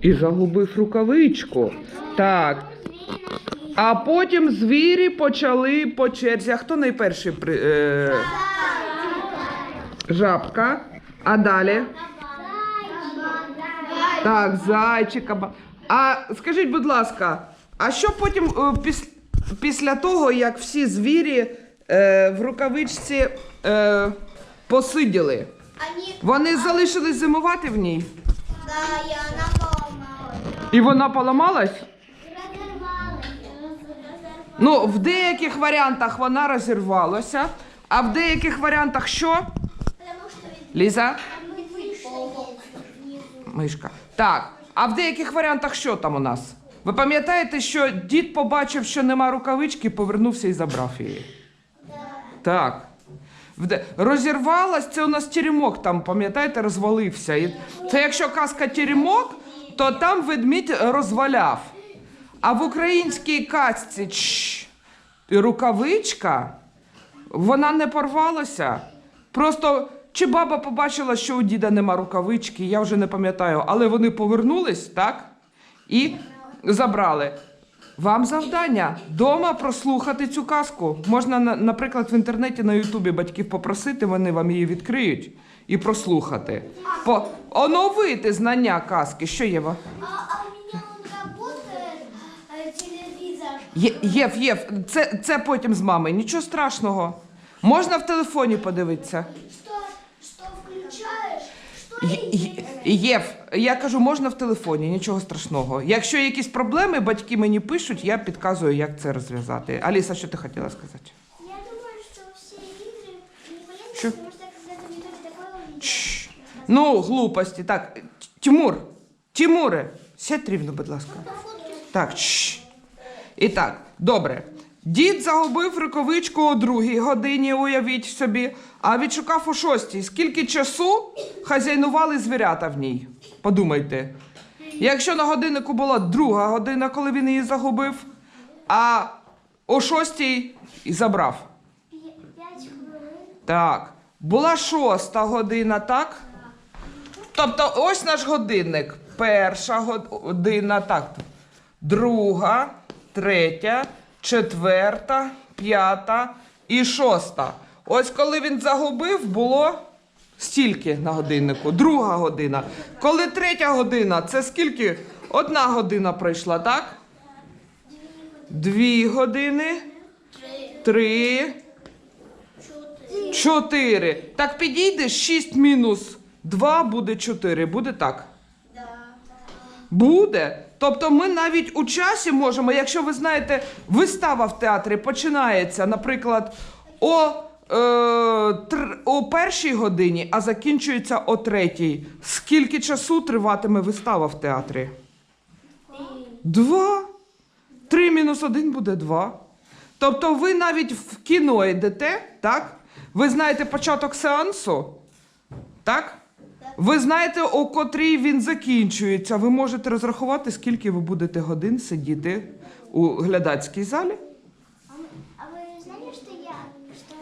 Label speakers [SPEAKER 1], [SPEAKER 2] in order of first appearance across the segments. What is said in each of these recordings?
[SPEAKER 1] І загубив рукавичку. Так. А потім звірі почали по черзі. А хто найперший при. Е... Жабка. А далі? Так, зайчика. А скажіть, будь ласка, а що потім е, піс... після того, як всі звірі е, в рукавичці е, посиділи?
[SPEAKER 2] Они,
[SPEAKER 1] Вони залишились зимувати в ній?
[SPEAKER 2] да, и она.
[SPEAKER 1] І вона поламалась? Ну, в деяких варіантах вона розірвалася, а в деяких варіантах що? Ліза? Мишка. Так. А в деяких варіантах що там у нас? Ви пам'ятаєте, що дід побачив, що нема рукавички, повернувся і забрав її? Так. Розірвалась, це у нас теремок там, пам'ятаєте, розвалився. Це якщо казка теремок, то там ведмідь розваляв. А в українській казці чш, рукавичка, вона не порвалася. Просто чи баба побачила, що у діда нема рукавички, я вже не пам'ятаю, але вони повернулись, так? І забрали. Вам завдання дома прослухати цю казку. Можна, наприклад, в інтернеті на Ютубі батьків попросити, вони вам її відкриють і прослухати. По оновити знання казки. Що Єва?
[SPEAKER 2] А, а у меня он работает, э, телевизор.
[SPEAKER 1] Є, Єв, Єв, це, це потім з мамою. Нічого страшного. Можна в телефоні подивитися.
[SPEAKER 2] Что, что включаешь? Что
[SPEAKER 1] Є- Є- Єв, я кажу, можна в телефоні, нічого страшного. Якщо якісь проблеми, батьки мені пишуть, я підказую, як це розв'язати. Аліса, що ти хотіла сказати?
[SPEAKER 2] Я думаю, что все игры не полезны,
[SPEAKER 1] Ну, глупості. Так, Тимур, Тимуре, сядь рівно, будь ласка. Так, чш. І так, добре. Дід загубив рукавичку о другій годині, уявіть собі, а відшукав о шостій. Скільки часу хазяйнували звірята в ній? Подумайте. Якщо на годиннику була друга година, коли він її загубив, а о шостій і забрав.
[SPEAKER 2] П'ять хвилин.
[SPEAKER 1] Так, була шоста година, так? Тобто ось наш годинник. Перша година, так. Друга, третя, четверта, п'ята і шоста. Ось коли він загубив, було стільки на годиннику. Друга година. Коли третя година, це скільки? Одна година пройшла, так? Дві години. Три. Чотири. Так підійде 6 мінус 2 буде 4. Буде так? Буде. Тобто ми навіть у часі можемо, якщо ви знаєте, вистава в театрі починається, наприклад, о, е, тр, о першій годині, а закінчується о третій. Скільки часу триватиме вистава в театрі? Два. Три мінус один буде два. Тобто ви навіть в кіно йдете, так? Ви знаєте початок сеансу, так? Ви знаєте, о котрій він закінчується. Ви можете розрахувати, скільки ви будете годин сидіти у глядацькій залі.
[SPEAKER 2] А мы- а вы знали, что я, что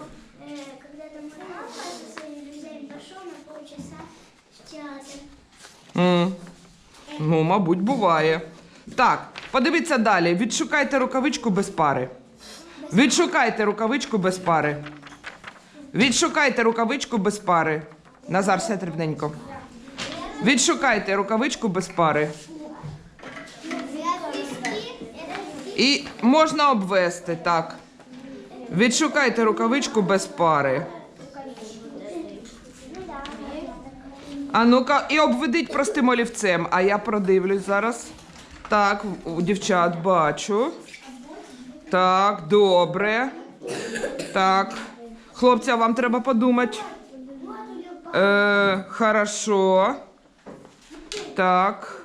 [SPEAKER 2] э, когда-то мой папа со своими друзьями пошел на полчаса в театр?
[SPEAKER 1] М. Ну, мабуть, буває. Так, подивіться далі. Відшукайте рукавичку без пари. Відшукайте рукавичку без пари. Відшукайте рукавичку без пари. Назар, сядь рівненько. Відшукайте рукавичку без пари. І можна обвести, так. Відшукайте рукавичку без пари. А ну-ка, і обведіть простим олівцем, а я продивлюсь зараз. Так, у дівчат бачу. Так, добре. Так. Хлопці, а вам треба подумати. Е, хорошо. Так.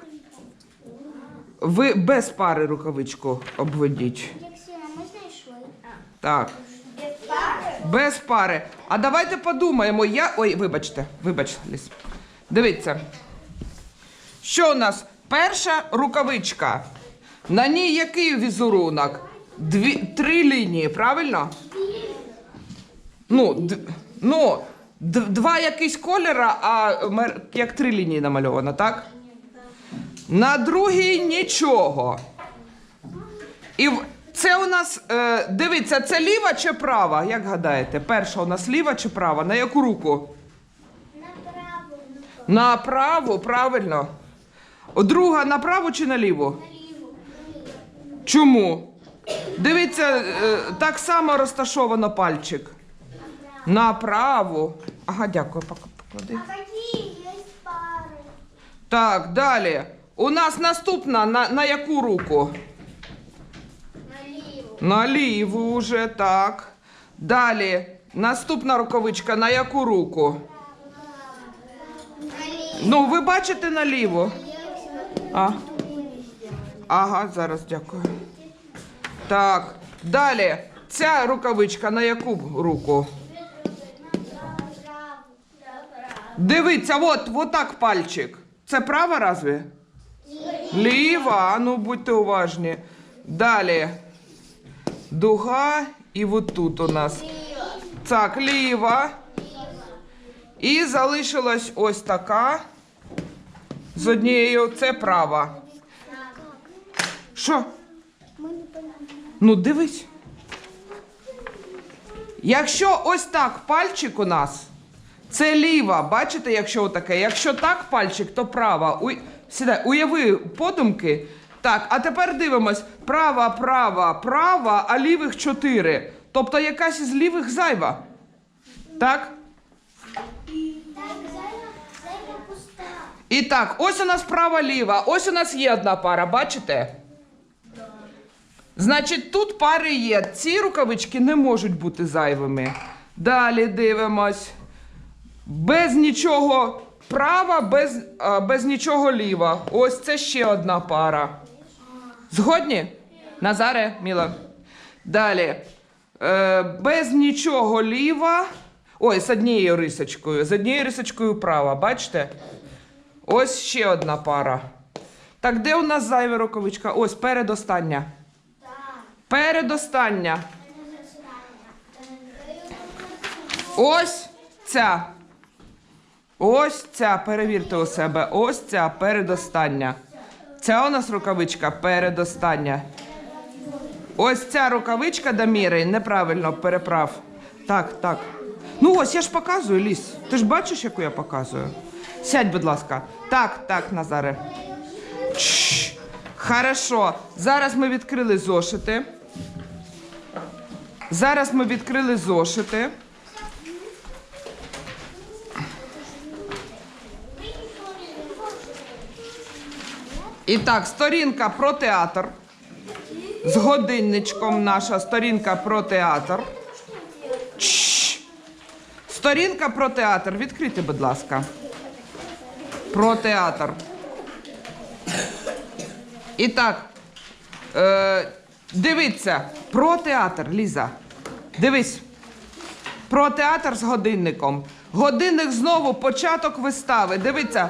[SPEAKER 1] Ви без пари рукавичку обведіть. Так. Без пари. А давайте подумаємо. Я. Ой, вибачте, вибач, Ліс. Дивіться. Що у нас? Перша рукавичка. На ній який візерунок? Дві, три лінії, правильно? Ну, д, ну д, два якісь кольора, а мер- як три лінії намальовано, так? На другій нічого. І в- це у нас, е, дивіться, це ліва чи права? Як гадаєте? Перша у нас ліва чи права? На яку руку?
[SPEAKER 2] Направо.
[SPEAKER 1] На праву, правильно. Друга на праву чи на ліву?
[SPEAKER 2] Наліво.
[SPEAKER 1] Чому? Дивіться, е, так само розташовано пальчик. На праву. Ага, дякую, пок- поклади.
[SPEAKER 2] А какие есть пары?
[SPEAKER 1] Так, далі. У нас наступна на, на яку руку?
[SPEAKER 2] Наліво.
[SPEAKER 1] На ліву вже, так. Далі. Наступна рукавичка на яку руку?
[SPEAKER 2] Наліво.
[SPEAKER 1] Ну, ви бачите на ліву. А. Ага, зараз дякую. Так. Далі. Ця рукавичка на яку руку? Дивіться, от, от так пальчик. Це права разве? Ліва, а ну будьте уважні. Далі. Дуга і от тут у нас. Так, ліва. І залишилась ось така. З однією це права. Що? Ну, дивись. Якщо ось так пальчик у нас, це ліва. Бачите, якщо отаке. Якщо так пальчик, то права. Уй... Сідай, уяви подумки. Так, а тепер дивимось: права, права, права, а лівих чотири. Тобто якась із лівих зайва. Так? І так, ось у нас права ліва, ось у нас є одна пара, бачите? Значить, тут пари є. Ці рукавички не можуть бути зайвими. Далі дивимось. Без нічого права, без, а, без нічого ліва. Ось це ще одна пара. Згодні? Назаре, Міла. Далі. Е, без нічого ліва. Ой, з однією рисочкою. З однією рисочкою права, бачите? Ось ще одна пара. Так, де у нас зайва рукавичка? Ось передостання. Передостання. Ось ця. Ось ця. Перевірте у себе. Ось ця передостання. Ця у нас рукавичка передостання. Ось ця рукавичка Даміри неправильно переправ. Так, так. Ну ось я ж показую, ліс. Ти ж бачиш, яку я показую? Сядь, будь ласка. Так, так, Назаре. Хорошо. Зараз ми відкрили зошити. Зараз ми відкрили зошити. І так, сторінка про театр. З годинничком наша сторінка про театр. Сторінка про театр. Відкрийте, будь ласка. Про театр. І так, е, дивіться, про театр, Ліза. Дивись. Про театр з годинником. Годинник знову початок вистави. Дивіться.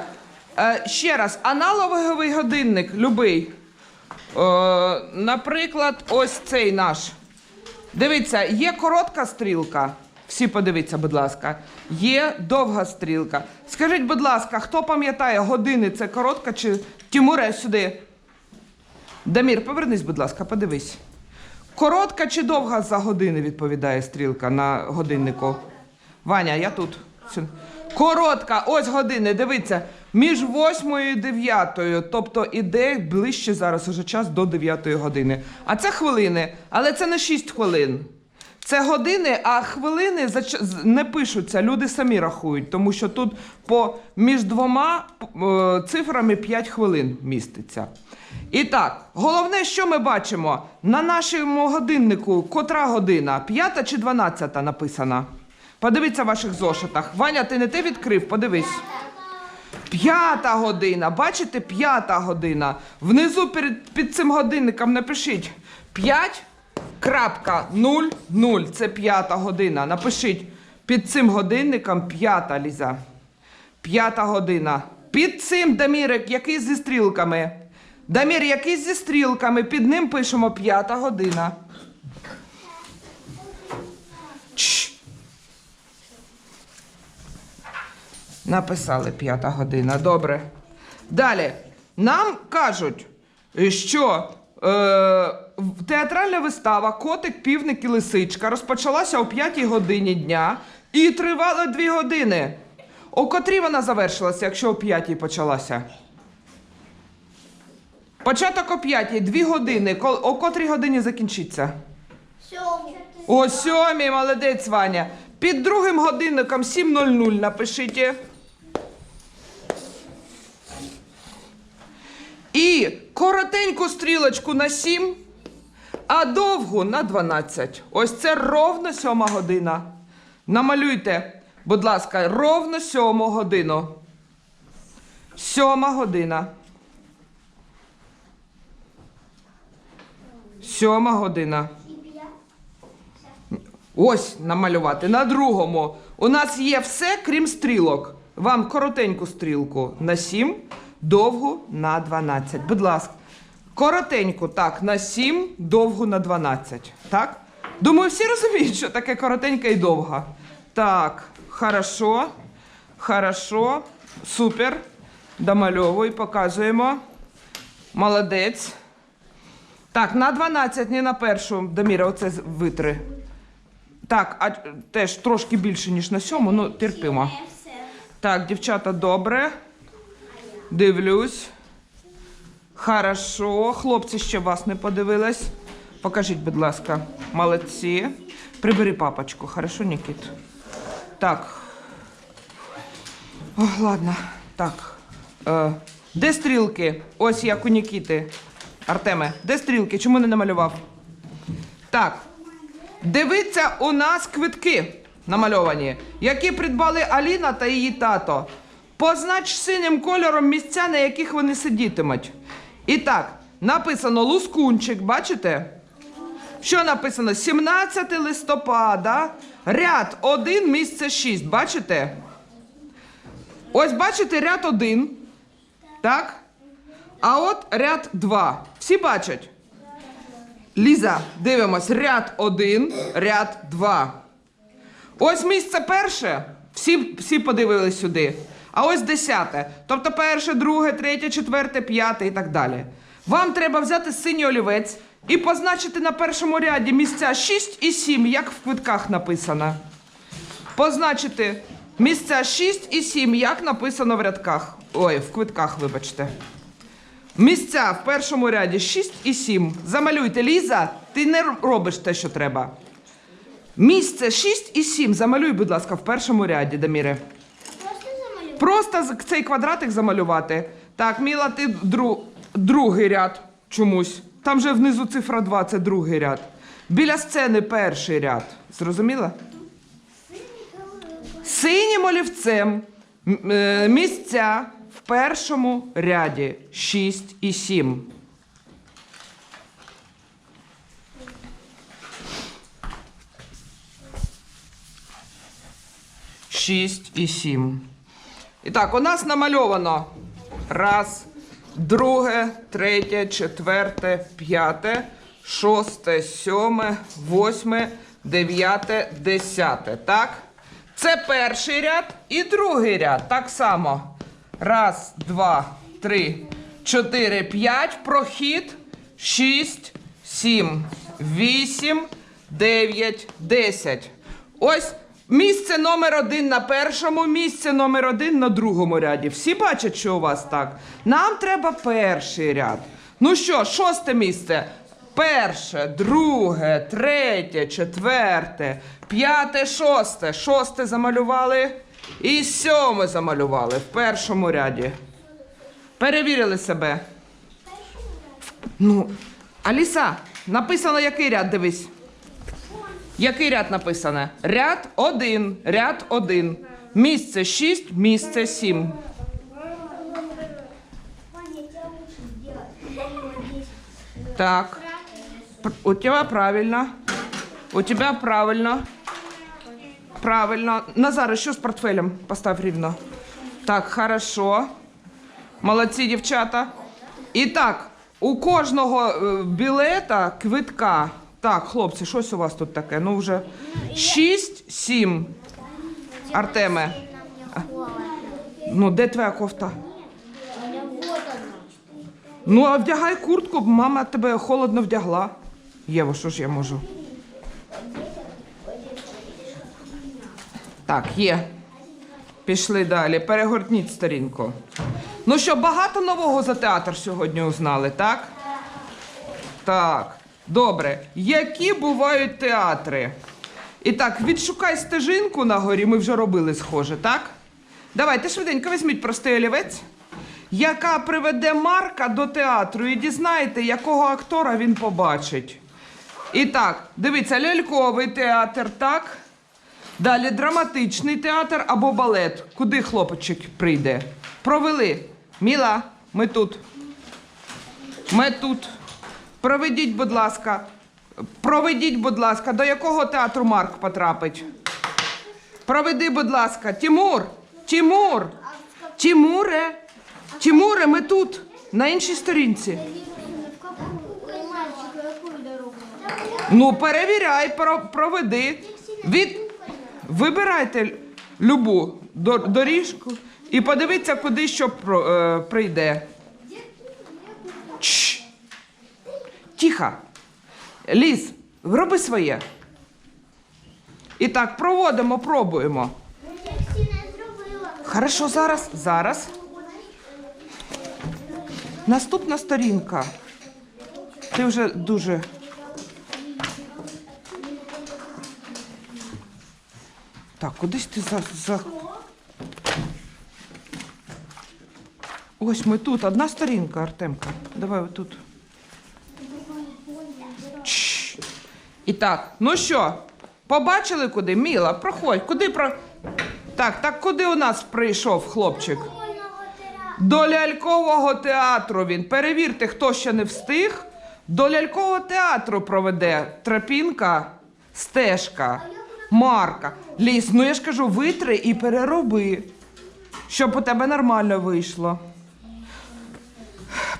[SPEAKER 1] Е, ще раз, аналоговий годинник, любий. Е, наприклад, ось цей наш. Дивіться, є коротка стрілка. Всі подивіться, будь ласка. Є довга стрілка. Скажіть, будь ласка, хто пам'ятає, години це коротка чи Тімуре сюди? Дамір, повернись, будь ласка, подивись. Коротка чи довга за години відповідає стрілка на годиннику? Ваня, я тут. Коротка, ось години, дивіться, між 8 і 9, тобто іде ближче зараз уже час до 9 години. А це хвилини, але це не 6 хвилин. Це години, а хвилини не пишуться, люди самі рахують, тому що тут по між двома е, цифрами 5 хвилин міститься. І так, головне, що ми бачимо на нашому годиннику, котра година? П'ята чи дванадцята написана? Подивіться в ваших зошитах. Ваня, ти не те відкрив? Подивись. П'ята година. Бачите, п'ята година. Внизу перед, під цим годинником напишіть 5 крапка 0 0. Це п'ята година. Напишіть під цим годинником п'ята ліза. П'ята година. Під цим Дамірик, який зі стрілками. Дамір, який зі стрілками. Під ним пишемо п'ята година. Написали п'ята година. Добре. Далі. нам кажуть, що е, театральна вистава Котик, півник і лисичка розпочалася о 5 годині дня і тривала 2 години. О котрій вона завершилася, якщо о 5 почалася? Початок о 5, 2 години. О котрій годині закінчиться? О сьомій, молодець Ваня. Під другим годинником 7.00 напишіть. Коротеньку стрілочку на 7, а довгу на 12. Ось це ровно сьома година. Намалюйте, будь ласка, ровно сьому годину. Сьома година. Сьома година. Ось намалювати. На другому. У нас є все, крім стрілок. Вам коротеньку стрілку на 7, довгу на 12. Будь ласка. Коротеньку, так, на 7, довгу на 12. Так? Думаю, всі розуміють, що таке коротенька і довга. Так, хорошо. Хорошо. Супер. Домальовуй, показуємо. Молодець. Так, на 12, не на першу. Даміра, оце витри. Так, а теж трошки більше, ніж на сьому, ну терпимо. Так, дівчата, добре. Дивлюсь. Хорошо. Хлопці ще вас не подивились. Покажіть, будь ласка. Молодці. Прибери папочку, хорошо, Нікіт? Так. О, ладно. Так. Е, де стрілки? Ось як у Нікіти. Артеме, де стрілки? Чому не намалював? Так. Дивіться, у нас квитки намальовані, які придбали Аліна та її тато. Познач синім кольором місця, на яких вони сидітимуть. І так, написано Лускунчик, бачите? Що написано? 17 листопада, ряд 1, місце 6. Бачите? Ось бачите ряд 1. Так? А от ряд 2. Всі бачать? Ліза, дивимось, ряд 1, ряд 2. Ось місце перше. Всі, всі подивились сюди. А ось десяте. Тобто перше, друге, третє, четверте, п'яте і так далі. Вам треба взяти синій олівець і позначити на першому ряді місця 6 і 7, як в квитках написано. Позначити місця 6 і 7, як написано в рядках. Ой, в квитках, вибачте. Місця в першому ряді 6 і 7. Замалюйте, Ліза, ти не робиш те, що треба. Місце 6 і 7. Замалюй, будь ласка, в першому ряді, Даміре.
[SPEAKER 2] Просто
[SPEAKER 1] цей квадратик замалювати. Так, Міла, ти дру, другий ряд чомусь. Там же внизу цифра 2, це другий ряд. Біля сцени перший ряд. Зрозуміла? Синім олівцем е, місця в першому ряді 6 і 7. Шість і сім. І так, у нас намальовано раз, друге, третє, четверте, п'яте, шосте, сьоме, восьме, дев'яте, десяте. Так? Це перший ряд і другий ряд. Так само. Раз, два, три, чотири, п'ять. Прохід. Шість, сім, вісім, дев'ять, десять. Ось місце номер один на першому, місце номер один на другому ряді. Всі бачать, що у вас так. Нам треба перший ряд. Ну що, шосте місце. Перше, друге, третє, четверте, п'яте, шосте. Шосте замалювали. І сьоме замалювали в першому ряді. Перевірили себе. Ну, Аліса, написано який ряд, дивись. Який ряд написано? Ряд 1, ряд 1. Місце 6, місце 7.
[SPEAKER 2] Ваня, я тебя лучше сделать.
[SPEAKER 1] Так. У тебя правильно. У тебя правильно. Правильно. Назар, еще с портфелем поставь рівно. Так, хорошо. Молодці, дівчата. І так, у кожного е, білета, квитка. Так, хлопці, щось у вас тут таке? Ну вже 6, 7. Артеме. Ну, де твоя кофта? Ну, а вдягай куртку, мама тебе холодно вдягла. Єво, що ж я можу? Так, є. Пішли далі. Перегорніть сторінку. Ну що, багато нового за театр сьогодні узнали, так? Так. Добре. Які бувають театри? І так, відшукай стежинку на горі, ми вже робили схоже, так? Давайте швиденько візьміть простий олівець, яка приведе Марка до театру і дізнаєте, якого актора він побачить. І так, дивіться, ляльковий театр, так? Далі драматичний театр або балет. Куди хлопчик прийде? Провели. Міла, ми тут. Ми тут. Проведіть, будь ласка. Проведіть, будь ласка, до якого театру Марк потрапить? Проведи, будь ласка. Тимур! Тимур! Тимуре! Тимуре, ми тут, на іншій сторінці. Ну, перевіряй, про, проведи. Від... Вибирайте любу до- доріжку і подивіться, куди що е, прийде. Чш. Тихо. Ліс, роби своє. І так, проводимо, пробуємо. Хорошо, зараз, зараз. Наступна сторінка. Ти вже дуже. Так, кудись ти за. за... Ось ми тут. Одна сторінка, Артемка. Давай отут. І так, ну що, побачили куди? Міла, проходь. Куди про. Так, так куди у нас прийшов хлопчик? До лялькового театру він. Перевірте, хто ще не встиг. До лялькового театру проведе тропінка, стежка, марка. Ліс, ну я ж кажу, витри і перероби, щоб у тебе нормально вийшло.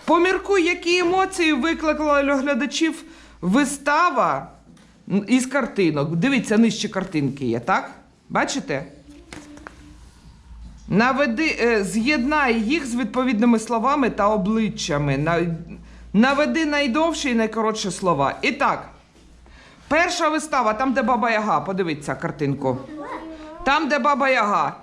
[SPEAKER 1] Поміркуй, які емоції викликала глядачів вистава із картинок. Дивіться, нижче картинки є, так? Бачите? Наведи, е, з'єднай їх з відповідними словами та обличчями. На- Наведи найдовші і найкоротші слова. І так, перша вистава, там, де Баба Яга, подивіться картинку. Там, де Баба Яга.